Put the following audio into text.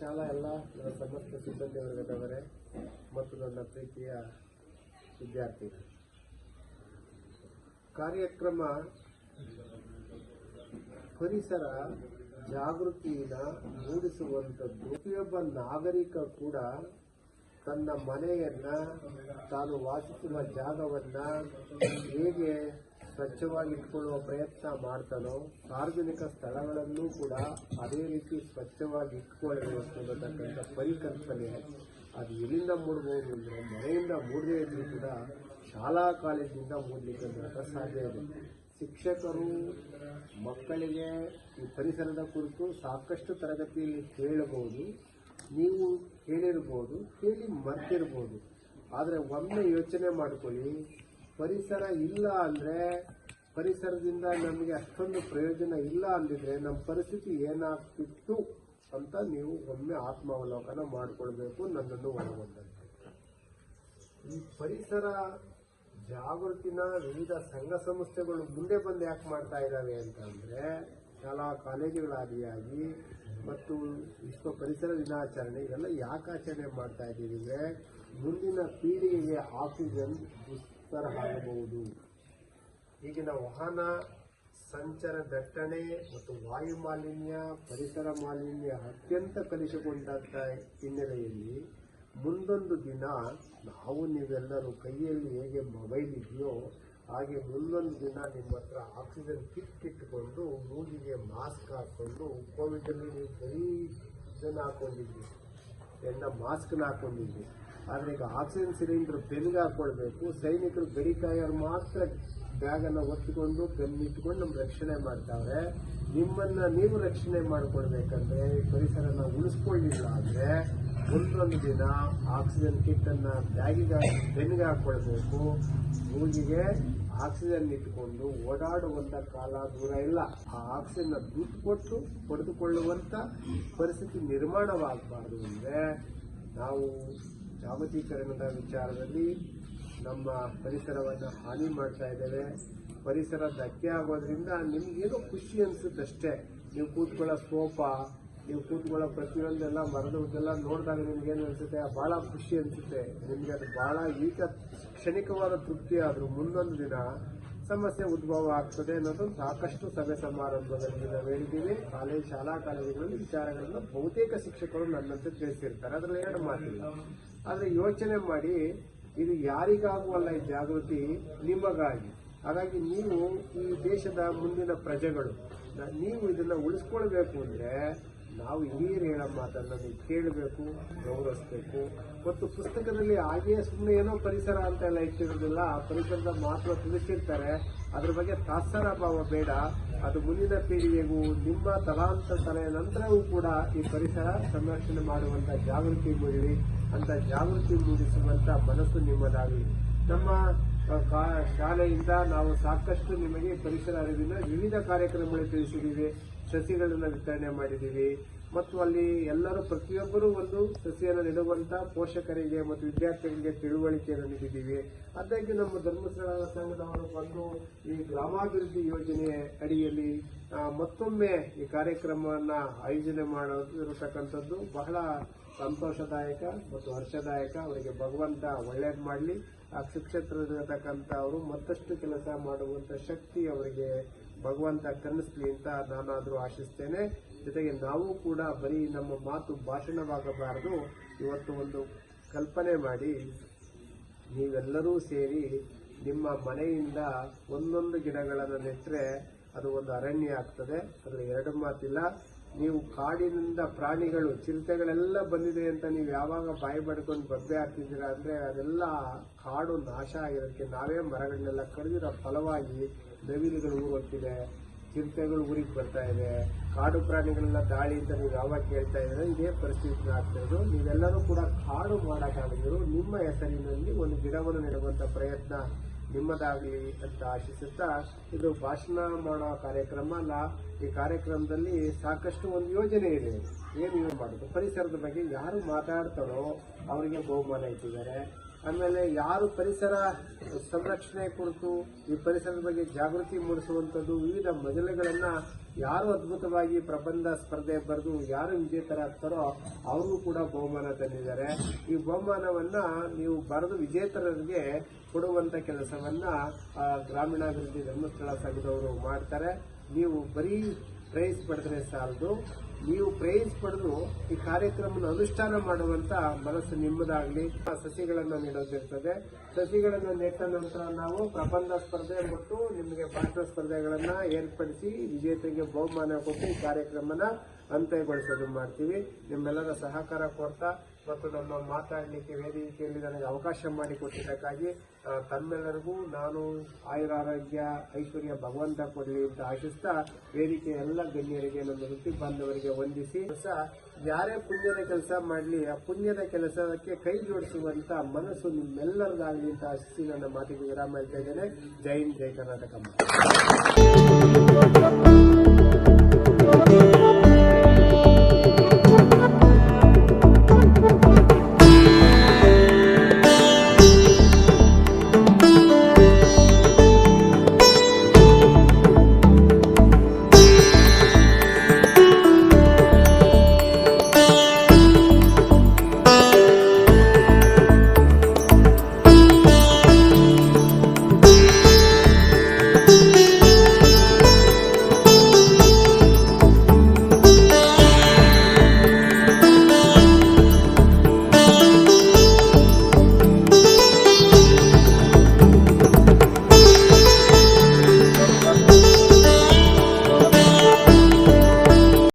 ಶಾಲಾ ಎಲ್ಲ ನನ್ನ ಸಮಸ್ತ ಸಿಬ್ಬಂದಿ ವರ್ಗದವರೇ ಮತ್ತು ನನ್ನ ಪ್ರೀತಿಯ ವಿದ್ಯಾರ್ಥಿಗಳು. ಕಾರ್ಯಕ್ರಮ ಪರಿಸರ ಜಾಗೃತಿನ ಮೂಡಿಸುವಂಥದ್ದು. ಪ್ರತಿಯೊಬ್ಬ ನಾಗರಿಕ ಕೂಡ ತನ್ನ ಮನೆಯನ್ನ ತಾನು ವಾಸಿಸುವ ಜಾಗವನ್ನ ಹೇಗೆ ಸ್ವಚ್ಛವಾಗಿ ಇಟ್ಕೊಳ್ಳುವ ಪ್ರಯತ್ನ ಮಾಡ್ತಾನೋ, ಸಾರ್ವಜನಿಕ ಸ್ಥಳಗಳನ್ನು ಕೂಡ ಅದೇ ರೀತಿ ಸ್ವಚ್ಛವಾಗಿ ಇಟ್ಕೊಳ್ಳಬೇಕು ಅನ್ನತಕ್ಕಂಥ ಪರಿಕಲ್ಪನೆ ಅದು ಎಲ್ಲಿಂದ ಮೂಡಬಹುದು ಅಂದರೆ ಮನೆಯಿಂದ ಮೂಡದೇ ಇದ್ರೂ ಕೂಡ ಶಾಲಾ ಕಾಲೇಜಿಂದ ಮೂಡಲಿಕ್ಕೆ ಸಾಧ್ಯ ಇದೆ. ಶಿಕ್ಷಕರು, ಮಕ್ಕಳಿಗೆ ಈ ಪರಿಸರದ ಕುರಿತು ಸಾಕಷ್ಟು ತರಗತಿಯಲ್ಲಿ ಕೇಳಬಹುದು, ನೀವು ಕೇಳಿರ್ಬೋದು, ಕೇಳಿ ಮರ್ತಿರ್ಬೋದು. ಆದರೆ ಒಮ್ಮೆ ಯೋಚನೆ ಮಾಡ್ಕೊಳ್ಳಿ ಪರಿಸರ ಇಲ್ಲ ಅಂದರೆ ಪರಿಸರದಿಂದ ನಮಗೆ ಅಷ್ಟೊಂದು ಪ್ರಯೋಜನ ಇಲ್ಲ ಅಂದಿದ್ರೆ ನಮ್ಮ ಪರಿಸ್ಥಿತಿ ಏನಾಗ್ತಿತ್ತು ಅಂತ ನೀವು ಒಮ್ಮೆ ಆತ್ಮಾವಲೋಕನ ಮಾಡಿಕೊಳ್ಬೇಕು ನನ್ನನ್ನು ಒಳಗೊಂಡಂತೆ. ಈ ಪರಿಸರ ಜಾಗೃತಿನ ವಿವಿಧ ಸಂಘ ಸಂಸ್ಥೆಗಳು ಮುಂದೆ ಬಂದು ಯಾಕೆ ಮಾಡ್ತಾ ಇದ್ದಾವೆ ಅಂತಂದ್ರೆ ಶಾಲಾ ಕಾಲೇಜುಗಳಾದಿಯಾಗಿ ಮತ್ತು ವಿಶ್ವ ಪರಿಸರ ದಿನಾಚರಣೆ ಇದೆಲ್ಲ ಯಾಕೆ ಆಚರಣೆ ಮಾಡ್ತಾ ಇದ್ದೀವಿ ಅಂದ್ರೆ ಮುಂದಿನ ಪೀಳಿಗೆಗೆ ಆಕ್ಸಿಜನ್ ದುಸ್ತರ ಆಗಬಹುದು ಈಗಿನ ವಾಹನ ಸಂಚಾರ ದಟ್ಟಣೆ ಮತ್ತು ವಾಯು ಮಾಲಿನ್ಯ, ಪರಿಸರ ಮಾಲಿನ್ಯ ಅತ್ಯಂತ ಕಲುಷಿತಗೊಂಡಂತ ಹಿನ್ನೆಲೆಯಲ್ಲಿ ಮುಂದೊಂದು ದಿನ ನಾವು ನೀವೆಲ್ಲರೂ ಕೈಯಲ್ಲಿ ಹೇಗೆ ಮೊಬೈಲ್ ಇದೆಯೋ ಹಾಗೆ ಮುಂದೊಂದು ದಿನ ನಿಮ್ಮ ಹತ್ರ ಆಕ್ಸಿಜನ್ ಕಿಟ್ ಇಟ್ಟುಕೊಂಡು ಮೂಗಿಗೆ ಮಾಸ್ಕ್ ಹಾಕೊಂಡು ಕೋವಿಡ್ ಅಲ್ಲಿ ನೀವು ಬರೀ ಇದನ್ನು ಹಾಕೊಂಡಿದ್ವಿ ಎಲ್ಲ ಮಾಸ್ಕ್ನ ಹಾಕೊಂಡಿದ್ವಿ ಆದರೆ ಈಗ ಆಕ್ಸಿಜನ್ ಸಿಲಿಂಡರ್ ಬೆನ್ಗೆ ಹಾಕೊಳ್ಬೇಕು. ಸೈನಿಕರು ಗಡಿ ಕಾಯೋರು ಮಾತ್ರ ಬ್ಯಾಗನ್ನು ಒತ್ತಿಕೊಂಡು ಬೆನ್ನಿಟ್ಕೊಂಡು ನಮ್ಮ ರಕ್ಷಣೆ ಮಾಡ್ತಾವ್ರೆ. ನಿಮ್ಮನ್ನ ನೀವು ರಕ್ಷಣೆ ಮಾಡ್ಕೊಳ್ಬೇಕಂದ್ರೆ ಈ ಪರಿಸರನ ಉಳಿಸ್ಕೊಳ್ಳಿಲ್ಲ ಅಂದ್ರೆ ಒಂದೊಂದು ದಿನ ಆಕ್ಸಿಜನ್ ಕಿಟ್ ಅನ್ನ ಬ್ಯಾಗಿಗೆ, ಬೆನ್ನಿಗೆ ಹಾಕೊಳ್ಬೇಕು. ಮೂಗಿಗೆ ಆಕ್ಸಿಜನ್ ಇಟ್ಕೊಂಡು ಓಡಾಡುವಂತ ಕಾಲ ದೂರ ಇಲ್ಲ. ಆ ಆಕ್ಸಿಜನ್ ದುಡ್ಡು ಕೊಟ್ಟು ಪಡೆದುಕೊಳ್ಳುವಂತ ಪರಿಸ್ಥಿತಿ ನಿರ್ಮಾಣವಾಗಬಾರ್ದು ಅಂದ್ರೆ ನಾವು ಜಾಗತೀಕರಣದ ವಿಚಾರದಲ್ಲಿ ನಮ್ಮ ಪರಿಸರವನ್ನು ಹಾನಿ ಮಾಡ್ತಾ ಇದ್ದೇವೆ. ಪರಿಸರ ಧಕ್ಕೆ ಆಗೋದ್ರಿಂದ ನಿಮ್ಗೇನೋ ಖುಷಿ ಅನಿಸುತ್ತಷ್ಟೇ ನೀವು ಕೂತ್ಕೊಳ್ಳೋ ಸೋಫಾ, ನೀವು ಕೂತ್ಕೊಳ್ಳೋ ಪ್ರತಿಯೊಂದೆಲ್ಲ ಮರದವ್ರದ್ದೆಲ್ಲ ನೋಡಿದಾಗ ನಿಮ್ಗೇನು ಅನಿಸುತ್ತೆ? ಭಾಳ ಖುಷಿ ಅನಿಸುತ್ತೆ. ನಿಮಗೆ ಅದು ಭಾಳ ಈಗ ಕ್ಷಣಿಕವಾದ ತೃಪ್ತಿ ಆದರೂ ಮುಂದೊಂದು ದಿನ ಸಮಸ್ಯೆ ಉದ್ಭವ ಆಗ್ತದೆ ಅನ್ನೋದು ಸಾಕಷ್ಟು ಸಭೆ ಸಮಾರಂಭದಲ್ಲಿ ನಾವು ಹೇಳಿದ್ದೀವಿ. ಕಾಲೇಜ್ ಶಾಲಾ ಕಾಲೇಜುಗಳಲ್ಲಿ ವಿಚಾರಗಳನ್ನು ಬಹುತೇಕ ಶಿಕ್ಷಕರು ನನ್ನಂತೆ ತಿಳಿಸಿರ್ತಾರೆ. ಅದರಲ್ಲಿ ಎರಡು ಮಾತಿಲ್ಲ. ಆದರೆ ಯೋಚನೆ ಮಾಡಿ, ಇದು ಯಾರಿಗಾಗುವಲ್ಲ ಈ ಜಾಗೃತಿ ನಿಮಗಾಗಿ. ಹಾಗಾಗಿ ನೀವು ಈ ದೇಶದ ಮುಂದಿನ ಪ್ರಜೆಗಳು ನೀವು ಇದನ್ನ ಉಳಿಸ್ಕೊಳ್ಬೇಕು ಅಂದ್ರೆ ನಾವು ಹಿರಿಯರು ಹೇಳೋ ಮಾತನ್ನ ನೀವು ಕೇಳಬೇಕು, ಗೌರವಿಸ್ಬೇಕು. ಮತ್ತು ಪುಸ್ತಕದಲ್ಲಿ ಹಾಗೆಯೇ ಸುಮ್ಮನೆ ಏನೋ ಪರಿಸರ ಅಂತ ಎಲ್ಲ ಇಟ್ಟಿರೋದಿಲ್ಲ ಆ ಪರಿಸರದ ಮಹತ್ವ ತಿಳಿಸಿರ್ತಾರೆ. ಅದ್ರ ಬಗ್ಗೆ ತಾತ್ಸಾರ ಭಾವ ಬೇಡ. ಅದು ಮುಂದಿನ ಪೀಳಿಗೆಗೂ ನಿಮ್ಮ ತಲೆಯ ನಂತರವೂ ಕೂಡ ಈ ಪರಿಸರ ಸಂರಕ್ಷಣೆ ಮಾಡುವಂತ ಜಾಗೃತಿ ಮೂಡಿರಿ ಅಂತ ಜಾಗೃತಿ ಮೂಡಿಸುವಂತ ಮನಸ್ಸು ನಿಮ್ಮದಾಗಲಿ. ನಮ್ಮ ಶಾಲೆಯಿಂದ ನಾವು ಸಾಕಷ್ಟು ನಿಮಗೆ ಪರಿಸರ ಅರಿವಿನ ವಿವಿಧ ಕಾರ್ಯಕ್ರಮಗಳು ತಿಳಿಸಿದ್ದೀವಿ. ಸಸಿಗಳನ್ನು ವಿತರಣೆ ಮಾಡಿದ್ದೀವಿ. ಮತ್ತು ಅಲ್ಲಿ ಎಲ್ಲರೂ ಪ್ರತಿಯೊಬ್ಬರೂ ಒಂದು ಸಸಿಯನ್ನು ನೆಡುವಂತ ಪೋಷಕರಿಗೆ ಮತ್ತು ವಿದ್ಯಾರ್ಥಿಗಳಿಗೆ ತಿಳುವಳಿಕೆಯನ್ನು ನೀಡಿದ್ದೀವಿ. ಅದಕ್ಕೆ ನಮ್ಮ ಧರ್ಮಸ್ಥಳ ಸಂಘದವರು ಬಂದು ಈ ಗ್ರಾಮಾಭಿವೃದ್ಧಿ ಯೋಜನೆ ಅಡಿಯಲ್ಲಿ ಮತ್ತೊಮ್ಮೆ ಈ ಕಾರ್ಯಕ್ರಮವನ್ನು ಆಯೋಜನೆ ಮಾಡಿರತಕ್ಕಂಥದ್ದು ಬಹಳ ಸಂತೋಷದಾಯಕ ಮತ್ತು ಹರ್ಷದಾಯಕ. ಅವರಿಗೆ ಭಗವಂತ ಒಳ್ಳೇದು ಮಾಡಲಿ. ಆ ಕ್ಷೇತ್ರದಲ್ಲಿರತಕ್ಕಂಥ ಅವರು ಮತ್ತಷ್ಟು ಕೆಲಸ ಮಾಡುವಂತ ಶಕ್ತಿ ಅವರಿಗೆ ಭಗವಂತ ಕನ್ನಿಸ್ಲಿ ಅಂತ ನಾನಾದರೂ ಆಶಿಸ್ತೇನೆ. ಜೊತೆಗೆ ನಾವು ಕೂಡ ಬರೀ ನಮ್ಮ ಮಾತು ಭಾಷಣವಾಗಬಾರದು. ಇವತ್ತು ಒಂದು ಕಲ್ಪನೆ ಮಾಡಿ, ನೀವೆಲ್ಲರೂ ಸೇರಿ ನಿಮ್ಮ ಮನೆಯಿಂದ ಒಂದೊಂದು ಗಿಡಗಳನ್ನು ನೆಟ್ಟರೆ ಅದು ಒಂದು ಅರಣ್ಯ ಆಗ್ತದೆ. ಅದರಲ್ಲಿ ಎರಡು ಮಾತಿಲ್ಲ. ನೀವು ಕಾಡಿನಿಂದ ಪ್ರಾಣಿಗಳು ಚಿರತೆಗಳೆಲ್ಲ ಬಂದಿದೆ ಅಂತ ನೀವು ಯಾವಾಗ ಬಾಯಿ ಪಡ್ಕೊಂಡು ಬಬ್ಬೆ ಹಾಕ್ತಿದ್ದೀರಾ ಅಂದ್ರೆ ಅದೆಲ್ಲ ಕಾಡು ನಾಶ ಆಗಿರೋದಕ್ಕೆ ನಾವೇ ಮರಗಳನ್ನೆಲ್ಲ ಕಡಿದಿರೋ ಫಲವಾಗಿ ನವಿಲುಗಳು ಊರೊತ್ತಿದೆ ಚಿರತೆಗಳು ಊರಿಗೆ ಬರ್ತಾ ಇದೆ, ಕಾಡು ಪ್ರಾಣಿಗಳೆಲ್ಲ ದಾಳಿ ಅಂತ ನೀವು ಯಾವಾಗ ಕೇಳ್ತಾ ಇದ್ರೆ ಇದೇ ಪರಿಸ್ಥಿತಿ ಆಗ್ತಿರೋದು ನೀವೆಲ್ಲರೂ ಕೂಡ ಕಾಡು ಮಾಡೋಕ್ಕಾಗದಿರು ನಿಮ್ಮ ಹೆಸರಿನಲ್ಲಿ ಒಂದು ಗಿಡವನ್ನು ನೆಡುವಂಥ ಪ್ರಯತ್ನ ನಿಮ್ಮದಾಗಲಿ ಅಂತ ಆಶಿಸುತ್ತಾ, ಇದು ಭಾಷಣ ಮಾಡೋ ಕಾರ್ಯಕ್ರಮ ಅಲ್ಲ, ಈ ಕಾರ್ಯಕ್ರಮದಲ್ಲಿ ಸಾಕಷ್ಟು ಒಂದು ಯೋಜನೆ ಇದೆ. ಏನು ಯೋಜನೆ ಮಾಡೋದು? ಪರಿಸರದ ಬಗ್ಗೆ ಯಾರು ಮಾತಾಡ್ತಾರೋ, ಅವರಿಗೆ ಬಹುಮಾನ ಇಟ್ಟಿದ್ದಾರೆ. ಆಮೇಲೆ ಯಾರು ಪರಿಸರ ಸಂರಕ್ಷಣೆ ಕುರಿತು, ಈ ಪರಿಸರದ ಬಗ್ಗೆ ಜಾಗೃತಿ ಮೂಡಿಸುವಂಥದ್ದು ವಿವಿಧ ಮಜಲೆಗಳನ್ನ ಯಾರು ಅದ್ಭುತವಾಗಿ ಪ್ರಬಂಧ ಸ್ಪರ್ಧೆ ಬರೆದು ಯಾರು ವಿಜೇತರಾಗ್ತಾರೋ ಅವ್ರಿಗೂ ಕೂಡ ಬಹುಮಾನ ತಂದಿದ್ದಾರೆ ಈ ಬಹುಮಾನವನ್ನ ನೀವು ಬರೆದು ವಿಜೇತರರಿಗೆ ಕೊಡುವಂತ ಕೆಲಸವನ್ನ ಗ್ರಾಮೀಣಾಭಿವೃದ್ಧಿ ಧರ್ಮಸ್ಥಳ ಸಂಘದವರು ಮಾಡ್ತಾರೆ. ನೀವು ಬರೀ ಪ್ರೈಸ್ ಪಡೆದ್ರೆ ಸಾಲದು. ನೀವು ಪ್ರೈಸ್ ಪಡೆದು ಈ ಕಾರ್ಯಕ್ರಮವನ್ನು ಅನುಷ್ಠಾನ ಮಾಡುವಂತ ಮನಸ್ಸು ನಿಮ್ಮದಾಗ್ಲಿ. ಸಸಿಗಳನ್ನ ನೀಡೋದಿರ್ತದೆ. ಸಸಿಗಳನ್ನ ನೆಟ್ಟ ನಂತರ ನಾವು ಪ್ರಬಂಧ ಸ್ಪರ್ಧೆ ಮತ್ತು ನಿಮಗೆ ಪಾಠ ಸ್ಪರ್ಧೆಗಳನ್ನ ಏರ್ಪಡಿಸಿ ವಿಜೇತರಿಗೆ ಬಹುಮಾನ ಕೊಟ್ಟು ಈ ಕಾರ್ಯಕ್ರಮನ ಅಂತ್ಯಗೊಳಿಸೋದು ಮಾಡ್ತೀವಿ. ನಿಮ್ಮೆಲ್ಲರ ಸಹಕಾರ ಕೊಡ್ತಾ ಮತ್ತು ನಮ್ಮ ಮಾತಾಡಲಿಕ್ಕೆ ವೇದಿಕೆಯಲ್ಲಿ ನನಗೆ ಅವಕಾಶ ಮಾಡಿಕೊಟ್ಟಿದ್ದಕ್ಕಾಗಿ ತಮ್ಮೆಲ್ಲರಿಗೂ ನಾನು ಆಯುರಾರೋಗ್ಯ, ಐಶ್ವರ್ಯ ಭಗವಂತ ಕೊಡಲಿ ಅಂತ ಆಶಿಸ್ತಾ ವೇದಿಕೆ ಎಲ್ಲ ಗಣ್ಯರಿಗೆ ನನ್ನ ವೃತ್ತಿ ಬಾಂಧವರಿಗೆ ವಂದಿಸಿ ಸಹ ಯಾರೇ ಪುಣ್ಯದ ಕೆಲಸ ಮಾಡಲಿ, ಆ ಪುಣ್ಯದ ಕೆಲಸಕ್ಕೆ ಕೈ ಜೋಡಿಸುವಂತ ಮನಸ್ಸು ನಿಮ್ಮೆಲ್ಲರದಾಗಲಿ ಅಂತ ಆಶಿಸಿ ನನ್ನ ಮಾತಿಗೆ ವಿರಾಮ ಹೇಳ್ತಾ ಇದ್ದೇನೆ. ಜೈ ಹಿಂದ್, ಜೈ ಕರ್ನಾಟಕ.